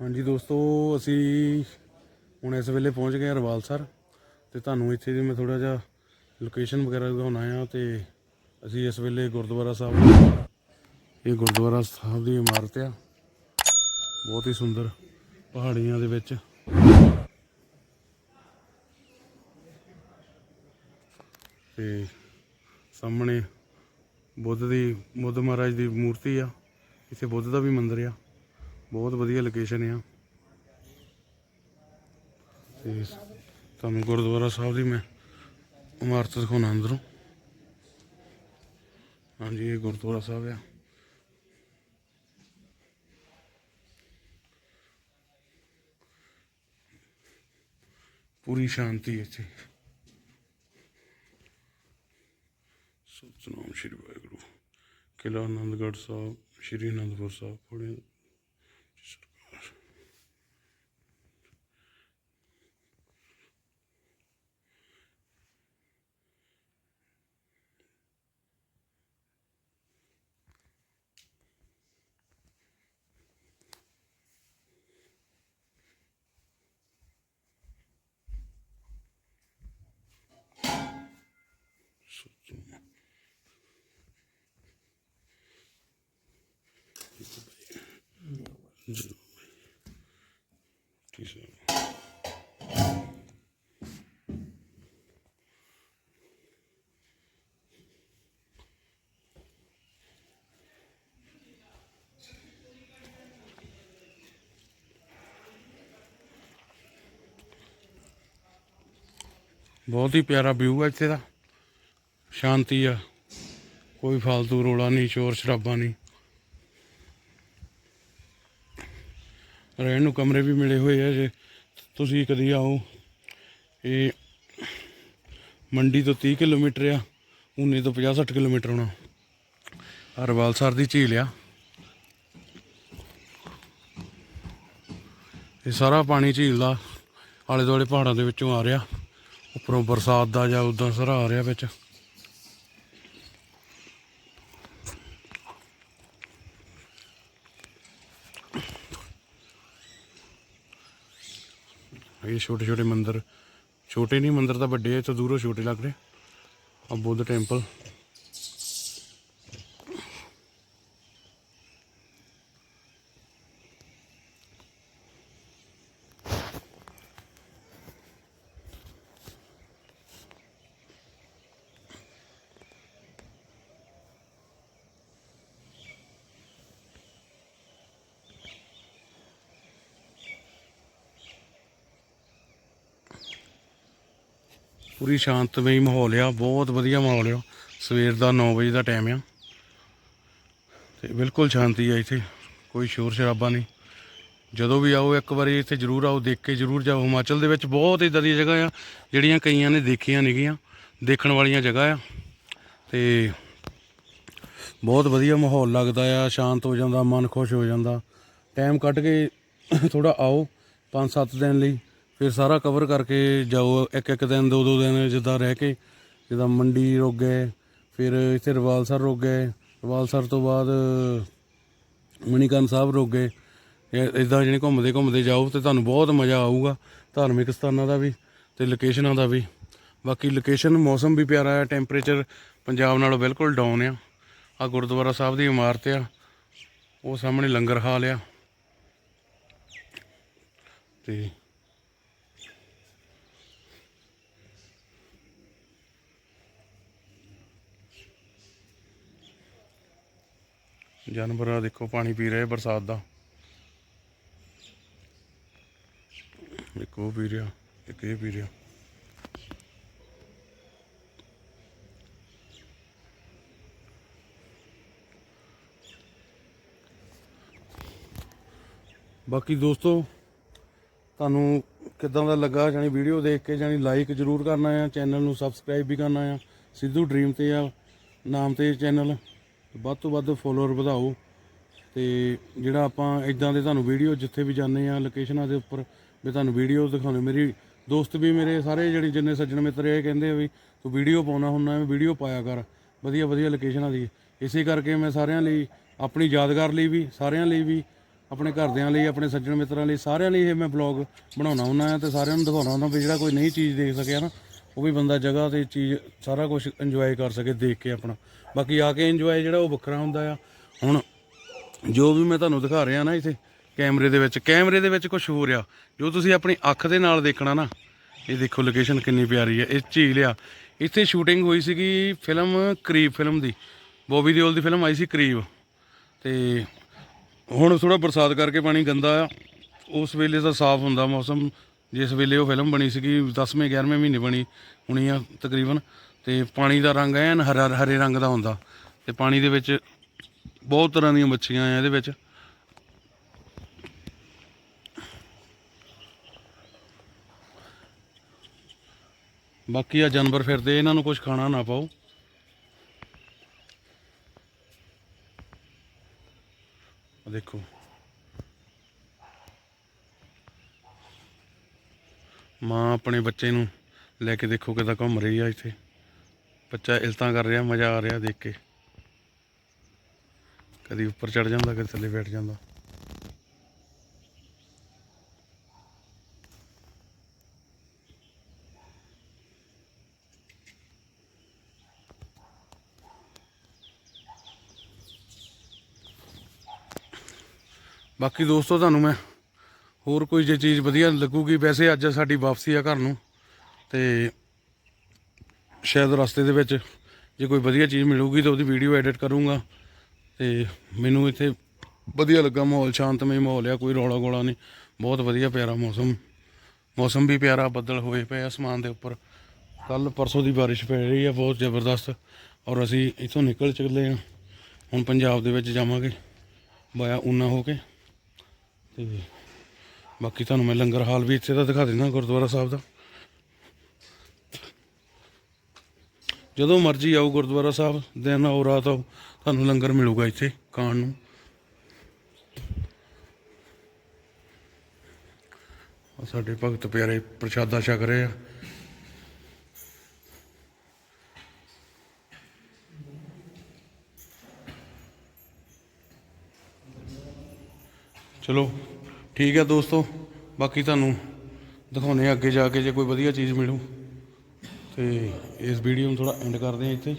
ਹਾਂਜੀ ਦੋਸਤੋ, ਅਸੀਂ ਹੁਣ ਇਸ ਵੇਲੇ ਪਹੁੰਚ ਗਏ ਹਾਂ ਰਵਾਲਸਰ ਤੇ ਤੁਹਾਨੂੰ ਇੱਥੇ ਦੀ ਮੈਂ ਥੋੜਾ ਜਿਹਾ ਲੋਕੇਸ਼ਨ ਵਗੈਰਾ ਦਿਖਾਉਣਾ ਆ ਤੇ ਅਸੀਂ ਇਸ ਵੇਲੇ ਗੁਰਦੁਆਰਾ ਸਾਹਿਬ ਇਹ ਗੁਰਦੁਆਰਾ ਸਾਹਿਬ ਦੀ ਇਮਾਰਤ ਆ। ਬਹੁਤ ਹੀ ਸੁੰਦਰ ਪਹਾੜੀਆਂ ਦੇ ਵਿੱਚ। ਤੇ ਸਾਹਮਣੇ ਬੁੱਧ ਦੀ, ਬੁੱਧ ਮਹਾਰਾਜ ਦੀ ਮੂਰਤੀ ਆ। ਇੱਥੇ ਬੁੱਧ ਦਾ ਵੀ ਮੰਦਿਰ ਆ। ਬਹੁਤ ਵਧੀਆ ਲੋਕੇਸ਼ਨ ਆ। ਤੇ ਤੁਹਾਨੂੰ ਗੁਰਦੁਆਰਾ ਸਾਹਿਬ ਦੀ ਮੈਂ ਇਮਾਰਤ ਦਿਖਾਉਣਾ ਅੰਦਰੋਂ। ਹਾਂਜੀ, ਇਹ ਗੁਰਦੁਆਰਾ ਸਾਹਿਬ ਆ। ਪੂਰੀ ਸ਼ਾਂਤੀ ਇੱਥੇ। ਸਤਨਾਮ ਸ਼੍ਰੀ ਵਾਹਿਗੁਰੂ। ਕਿਲ੍ਹਾ ਆਨੰਦਗੜ੍ਹ ਸਾਹਿਬ, ਸ਼੍ਰੀ ਅਨੰਦਪੁਰ ਸਾਹਿਬ ਪੁਣੇ ਬਹੁਤ ਹੀ ਪਿਆਰਾ ਵਿਊ ਹੈ ਇੱਥੇ ਦਾ। ਸ਼ਾਂਤੀ ਆ। ਕੋਈ ਫालतू ਰੋਲਾ ਨਹੀਂ, ਸ਼ੋਰ ਸ਼ਰਾਬਾ ਨਹੀਂ। ਰਹਿਣ ਨੂੰ ਕਮਰੇ ਵੀ ਮਿਲੇ ਹੋਏ ਆ ਜੇ। ਤੁਸੀਂ ਕਦੀ ਆਓ। ਇਹ ਮੰਡੀ ਤੋਂ 30 ਕਿਲੋਮੀਟਰ ਆ। ਉਨੇ ਤੋਂ 50 60 ਕਿਲੋਮੀਟਰ ਹੋਣਾ। ਹਰਵਾਲ ਸਰ ਦੀ ਝੀਲ ਆ। ਇਹ ਸਾਰਾ ਪਾਣੀ ਝੀਲ ਦਾ ਆਲੇ ਦੁਆਲੇ ਪਹਾੜਾਂ ਦੇ ਵਿੱਚੋਂ ਆ ਰਿਹਾ। ਉੱਪਰੋਂ ਬਰਸਾਤ ਦਾ ਜਾਂ ਉਦਾਂ ਸਾਰਾ ਆ ਰਿਹਾ ਵਿੱਚ। ਇਹ ਛੋਟੇ ਛੋਟੇ ਮੰਦਰ, ਛੋਟੇ ਨਹੀਂ ਮੰਦਰ ਤਾਂ ਵੱਡੇ ਆ, ਇੱਥੋਂ ਦੂਰੋਂ ਛੋਟੇ ਲੱਗ ਰਹੇ ਆ। ਬੁੱਧ ਟੈਂਪਲ। ਪੂਰੀ ਸ਼ਾਂਤਮਈ ਮਾਹੌਲ ਆ, ਬਹੁਤ ਵਧੀਆ ਮਾਹੌਲ ਆ। ਸਵੇਰ ਦਾ 9 ਵਜੇ ਦਾ ਟਾਈਮ ਆ। ਤੇ ਬਿਲਕੁਲ ਸ਼ਾਂਤੀ ਆ ਇੱਥੇ, ਕੋਈ ਸ਼ੋਰ ਸ਼ਰਾਬਾ ਨਹੀਂ। ਜਦੋਂ ਵੀ ਆਓ, ਇੱਕ ਵਾਰੀ ਇੱਥੇ ਜ਼ਰੂਰ ਆਓ, ਦੇਖ ਕੇ ਜ਼ਰੂਰ ਜਾਓ। ਹਿਮਾਚਲ ਦੇ ਵਿੱਚ ਬਹੁਤ ਇਦਾਂ ਦੀਆਂ ਜਗ੍ਹਾ ਆ, ਜਿਹੜੀਆਂ ਕਈਆਂ ਨੇ ਦੇਖੀਆਂ ਨਹੀਂਗੀਆਂ ਦੇਖਣ ਵਾਲੀਆਂ ਜਗ੍ਹਾ ਆ। ਤੇ ਬਹੁਤ ਵਧੀਆ ਮਾਹੌਲ ਲੱਗਦਾ ਆ, ਸ਼ਾਂਤ ਹੋ ਜਾਂਦਾ, ਮਨ ਖੁਸ਼ ਹੋ ਜਾਂਦਾ। ਟਾਈਮ ਕੱਢ ਕੇ ਥੋੜਾ ਆਓ 5-7 ਦਿਨ ਲਈ। ਫਿਰ ਸਾਰਾ ਕਵਰ ਕਰਕੇ ਜਾਓ, ਇੱਕ ਇੱਕ ਦਿਨ, ਦੋ ਦੋ ਦਿਨ ਜਿੱਦਾਂ ਰਹਿ ਕੇ, ਜਿੱਦਾਂ ਮੰਡੀ ਰੁਕ ਗਏ, ਫਿਰ ਇੱਥੇ ਰਵਾਲਸਰ ਰੁਕ ਗਏ। ਰਵਾਲਸਰ ਤੋਂ ਬਾਅਦ ਮਣੀਕਰਨ ਸਾਹਿਬ ਰੁਕ ਗਏ। ਇਦਾਂ ਜਿਹੜੇ ਘੁੰਮਦੇ ਘੁੰਮਦੇ ਜਾਓ ਤੇ ਤੁਹਾਨੂੰ ਬਹੁਤ ਮਜ਼ਾ ਆਊਗਾ, ਧਾਰਮਿਕ ਸਥਾਨਾਂ ਦਾ ਵੀ ਤੇ ਲੋਕੇਸ਼ਨਾਂ ਦਾ ਵੀ। ਬਾਕੀ ਲੋਕੇਸ਼ਨ ਮੌਸਮ ਵੀ ਪਿਆਰਾ ਹੈ ਟੈਂਪਰੇਚਰ ਪੰਜਾਬ ਨਾਲੋਂ ਬਿਲਕੁਲ ਡਾਊਨ ਆ। ਆ ਗੁਰਦੁਆਰਾ ਸਾਹਿਬ ਦੀ ਇਮਾਰਤ ਆ, ਉਹ ਸਾਹਮਣੇ ਲੰਗਰ ਹਾਲ ਆ। ਤੇ ਜਾਨਵਰ ਆ ਦੇਖੋ, ਪਾਣੀ ਪੀ ਰਹੇ ਬਰਸਾਤ ਦਾ। ਇੱਕ ਉਹ ਪੀ ਰਿਹਾ, ਇੱਕ ਇਹ ਪੀ ਰਿਹਾ। ਬਾਕੀ ਦੋਸਤੋ, ਤੁਹਾਨੂੰ ਕਿੱਦਾਂ ਦਾ ਲੱਗਾ? ਜਾਨੀ ਵੀਡੀਓ ਦੇਖ ਕੇ ਜਾਨੀ ਲਾਈਕ ਜਰੂਰ ਕਰਨਾ ਆ। ਚੈਨਲ ਨੂੰ ਸਬਸਕ੍ਰਾਈਬ ਵੀ ਕਰਨਾ ਆ। ਸਿੱਧੂ ਡ੍ਰੀਮ ਤੇ ਆ, ਨਾਮ ਤੇ ਚੈਨਲ ਵੱਧ ਤੋਂ ਵੱਧ ਫੋਲੋਅਰ ਵਧਾਓ ਤੇ ਜਿਹੜਾ ਆਪਾਂ ਇਦਾਂ ਦੇ ਤੁਹਾਨੂੰ ਵੀਡੀਓ ਜਿੱਥੇ ਵੀ ਜਾਂਦੇ ਆ ਲੋਕੇਸ਼ਨਾਂ ਦੇ ਉੱਪਰ ਵੀ ਤੁਹਾਨੂੰ ਵੀਡੀਓ ਦਿਖਾਉਣੇ ਮੇਰੀ ਦੋਸਤ ਵੀ ਮੇਰੇ ਸਾਰੇ ਜਿਹੜੇ ਜਿੰਨੇ ਸੱਜਣ ਮਿੱਤਰ ਇਹ ਕਹਿੰਦੇ ਆ ਵੀ ਤੂੰ ਵੀਡੀਓ ਪਾਉਣਾ ਹੁੰਦਾ ਮੈਂ ਵੀਡੀਓ ਪਾਇਆ ਕਰ। ਵਧੀਆ ਵਧੀਆ ਲੋਕੇਸ਼ਨਾਂ ਦੀ। ਇਸੇ ਕਰਕੇ ਮੈਂ ਸਾਰਿਆਂ ਲਈ, ਆਪਣੀ ਯਾਦਗਾਰ ਲਈ ਵੀ, ਸਾਰਿਆਂ ਲਈ ਵੀ, ਆਪਣੇ ਘਰਦਿਆਂ ਲਈ, ਆਪਣੇ ਸੱਜਣ ਮਿੱਤਰਾਂ ਲਈ, ਸਾਰਿਆਂ ਲਈ ਇਹ ਮੈਂ ਬਲੌਗ ਬਣਾਉਣਾ ਹੁੰਦਾ ਆ ਤੇ ਸਾਰਿਆਂ ਨੂੰ ਦਿਖਾਉਣਾ ਹੁੰਦਾ ਵੀ ਜਿਹੜਾ ਕੋਈ ਨਹੀਂ ਚੀਜ਼ ਦੇਖ ਸਕਿਆ ਨਾ ਉਹ ਵੀ ਬੰਦਾ ਜਗ੍ਹਾ ਤੇ ਚੀਜ਼ ਸਾਰਾ ਕੁਝ ਇੰਜੋਏ ਕਰ ਸਕੇ ਦੇਖ ਕੇ ਆਪਣਾ। ਬਾਕੀ ਆ ਕੇ ਇੰਜੋਏ ਜਿਹੜਾ ਉਹ ਵੱਖਰਾ ਹੁੰਦਾ ਆ। ਹੁਣ ਜੋ ਵੀ ਮੈਂ ਤੁਹਾਨੂੰ ਦਿਖਾ ਰਿਹਾ ਨਾ ਇੱਥੇ, ਕੈਮਰੇ ਦੇ ਵਿੱਚ, ਕੈਮਰੇ ਦੇ ਵਿੱਚ ਕੁਝ ਹੋ ਰਿਹਾ ਜੋ ਤੁਸੀਂ ਆਪਣੀ ਅੱਖ ਦੇ ਨਾਲ ਦੇਖਣਾ ਨਾ, ਇਹ ਦੇਖੋ ਲੋਕੇਸ਼ਨ ਕਿੰਨੀ ਪਿਆਰੀ ਹੈ ਇਹ ਝੀਲ ਆ। ਇੱਥੇ ਸ਼ੂਟਿੰਗ ਹੋਈ ਸੀਗੀ ਫਿਲਮ ਕਰੀਬ ਫਿਲਮ ਦੀ। ਬੋਬੀ ਦਿਓਲ ਦੀ ਫਿਲਮ ਆਈ ਸੀ ਕਰੀਬ। ਤੇ ਹੁਣ ਥੋੜਾ ਬਰਸਾਤ ਕਰਕੇ ਪਾਣੀ ਗੰਦਾ ਆ। ਉਸ ਵੇਲੇ ਤਾਂ ਸਾਫ਼ ਹੁੰਦਾ ਮੌਸਮ ਜਿਸ ਵੇਲੇ ਉਹ ਫਿਲਮ ਬਣੀ ਸੀਗੀ 10ਵੇਂ 11ਵੇਂ ਮਹੀਨੇ ਬਣੀ, ਹੋਣੀ ਆ ਤਕਰੀਬਨ, ਤੇ ਪਾਣੀ ਦਾ ਰੰਗ ਐਨ ਹਰਾ, ਹਰੇ ਰੰਗ ਦਾ ਹੁੰਦਾ। ਤੇ ਪਾਣੀ ਦੇ ਵਿੱਚ ਬਹੁਤ ਤਰ੍ਹਾਂ ਦੀਆਂ ਮੱਛੀਆਂ ਆ ਇਹਦੇ ਵਿੱਚ। ਬਾਕੀ ਆ ਜਾਨਵਰ ਫਿਰਦੇ, ਇਹਨਾਂ ਨੂੰ ਕੁਝ ਖਾਣਾ ਨਾ ਪਾਓ। ਦੇਖੋ। ਮਾਂ ਆਪਣੇ ਬੱਚੇ ਨੂੰ ਲੈ ਕੇ ਦੇਖੋ ਕਿਦਾਂ ਘੁੰਮ ਰਹੀ ਆ ਇੱਥੇ। ਬੱਚਾ ਇਲਤਾਂ ਕਰ ਰਿਹਾ, ਮਜ਼ਾ ਆ ਰਿਹਾ ਦੇਖ ਕੇ। ਕਦੀ ਉੱਪਰ ਚੜ ਜਾਂਦਾ, ਕਦੀ ਥੱਲੇ ਬੈਠ ਜਾਂਦਾ। ਬਾਕੀ ਦੋਸਤੋ, ਤੁਹਾਨੂੰ ਮੈਂ ਹੋਰ ਕੋਈ ਜੇ ਚੀਜ਼ ਵਧੀਆ ਲੱਗੂਗੀ, ਵੈਸੇ ਅੱਜ ਸਾਡੀ ਵਾਪਸੀ ਆ ਘਰ ਨੂੰ, ਤੇ ਸ਼ਾਇਦ ਰਸਤੇ ਦੇ ਵਿੱਚ ਜੇ ਕੋਈ ਵਧੀਆ ਚੀਜ਼ ਮਿਲੂਗੀ ਤਾਂ ਉਹਦੀ ਵੀਡੀਓ ਐਡਿਟ ਕਰੂੰਗਾ, ਤੇ ਮੈਨੂੰ ਇੱਥੇ ਵਧੀਆ ਲੱਗਾ ਮਾਹੌਲ, ਸ਼ਾਂਤਮਈ ਮਾਹੌਲ ਆ, ਕੋਈ ਰੌਲਾ ਗੋਲਾ ਨਹੀਂ, ਬਹੁਤ ਵਧੀਆ ਪਿਆਰਾ ਮੌਸਮ ਮੌਸਮ ਵੀ ਪਿਆਰਾ, ਬੱਦਲ ਹੋਏ ਪਏ ਅਸਮਾਨ ਦੇ ਉੱਪਰ ਕੱਲ ਪਰਸੋਂ ਦੀ ਬਾਰਿਸ਼ ਪੈ ਰਹੀ ਆ, ਬਹੁਤ ਜ਼ਬਰਦਸਤ, ਔਰ ਅਸੀਂ ਇੱਥੋਂ ਨਿਕਲ ਚੱਲੇ ਹਾਂ ਹੁਣ ਪੰਜਾਬ ਦੇ ਵਿੱਚ ਜਾਵਾਂਗੇ, ਬਾਇਆ ਊਨਾ ਹੋ ਕੇ, ਤੇ ਬਾਕੀ ਤੁਹਾਨੂੰ ਮੈਂ ਲੰਗਰ ਹਾਲ ਵੀ ਇੱਥੇ ਦਾ ਦਿਖਾ ਦਿੰਦਾ, ਗੁਰਦੁਆਰਾ ਸਾਹਿਬ ਦਾ। ਜਦੋਂ ਮਰਜ਼ੀ ਆਓ ਗੁਰਦੁਆਰਾ ਸਾਹਿਬ, ਦਿਨ ਆਓ, ਰਾਤ ਆਓ, ਤੁਹਾਨੂੰ ਲੰਗਰ ਮਿਲੂਗਾ ਇੱਥੇ ਖਾਣ ਨੂੰ। ਸਾਡੇ ਭਗਤ ਪਿਆਰੇ ਪ੍ਰਸ਼ਾਦਾ ਛਕ ਰਹੇ ਆ। ਚਲੋ। ਠੀਕ ਹੈ ਦੋਸਤੋ, ਬਾਕੀ ਤੁਹਾਨੂੰ ਦਿਖਾਉਨੇ ਆ ਅੱਗੇ ਜਾ ਕੇ ਜੇ ਕੋਈ ਵਧੀਆ ਚੀਜ਼ ਮਿਲੂ। ਤੇ ਇਸ ਵੀਡੀਓ ਨੂੰ ਥੋੜਾ ਐਂਡ ਕਰਦੇ ਆ ਇੱਥੇ।